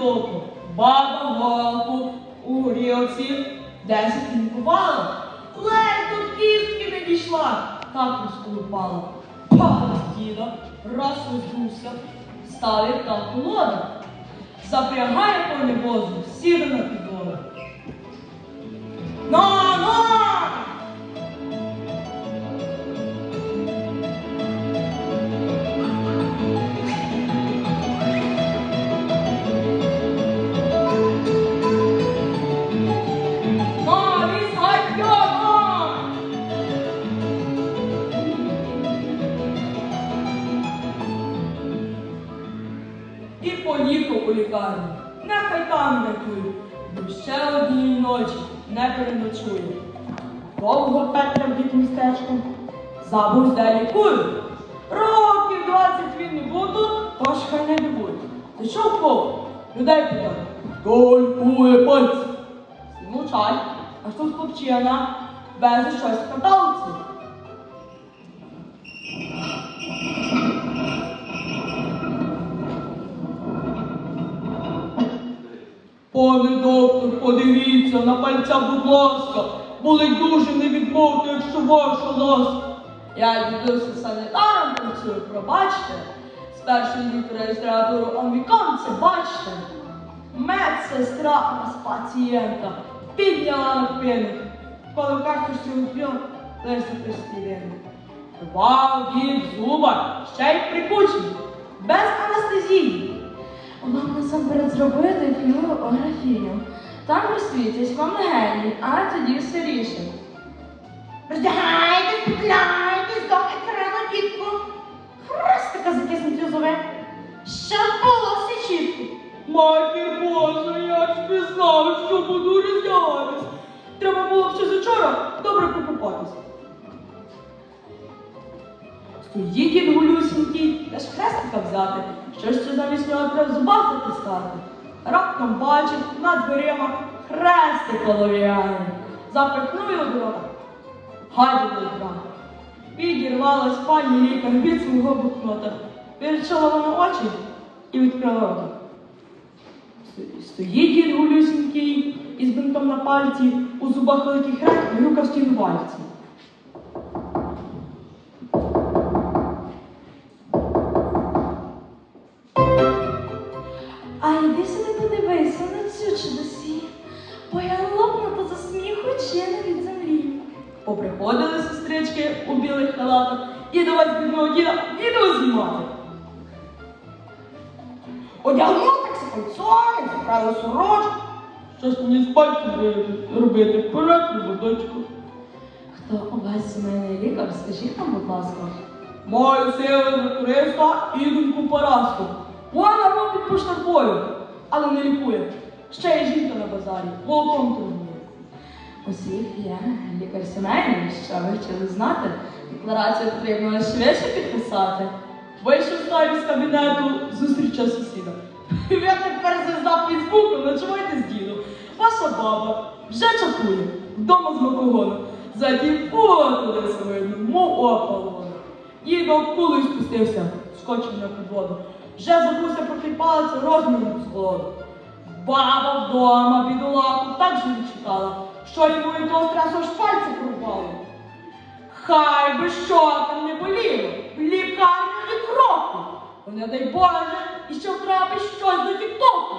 під. Баба голку у рілці десять інкувала. ледь до кістки не дійшла, так розколупала. Пала діда, раз роздувся, ставить та колода. Запрягає по возу, сіде на підлогу. І поїхав у лікарню. Нехай там рятують, бо ще однієї ночі не переночує. Довго Петра в містечком, забув де лікують. Років двадцять він не був тут, тож хай не дивує. Зайшов кого? Людей питає. Хто лікує пальці? Мовчать, аж тут хлопчина, без щось каталці. Пане доктор, подивіться на пальця, будь ласка, болить дуже не відмовте, якщо ваша ласка. Я дідуся санітаром працюю, пробачте. З першої літ реєстратуру американця, бачте. Медсестра нас пацієнта підняла на пину. Коли карточці уп'яв, Леся Христівина. Рвав дід зуба, ще й прикучений, без анестезії. Вам насамперед зробити флюорографію. Там розсвітять вам легені, а тоді все рішить. Роздягайтесь, петляйтесь до екрану дітку. Хрестика закиснуть узове. Щоб було все чітко. Матір Божа, я ж не що буду роздягатись. Треба було б ще з учора добре покупатись. Стоїть дід гулюсінький, теж хрестика взяти. Що ж це замість нього треба зуба затискати? Раптом бачить над дверима хрестик олов'яний. Запихнув його до рота. До екрану. Підірвалась пані лікар від свого букнота. Вирішила вона очі і відкрила рота. Стоїть дід гулюсінький із бинтом на пальці, у зубах великий хрест і в стіну вальці. Поприходили сестрички у білих халатах і давай з бідного діда відео знімати. Одягнув так саконцони, заправив сорочку. Щось мені з пальцем робити, вперед, водочку. Хто у вас сімейний лікар, скажіть нам, будь ласка. Маю сили на туриста і думку поразку. Вона робить по штарбою, але не лікує. Ще є жінка на базарі, молоком торгує. Усіх є лікар сімейний, що ви хотіли знати. Декларацію потрібно швидше підписати. Вийшов старий з кабінету, зустріча сусіда. Я тепер звезда Фейсбуку, ночуйте з дідом. Ваша баба вже чатує, вдома з макогоном. Заді фото десь видно, мов опалоно. Дідо кулею спустився, скочив на підводу. Вже забувся про той розміром з голоду. Баба вдома бідолаху так же відчитала, що йому від того стресу аж пальці пропали. Хай би що там не боліло, в лікарню ні кроку. Не дай Боже, і ще втрапить щось до тіктоку.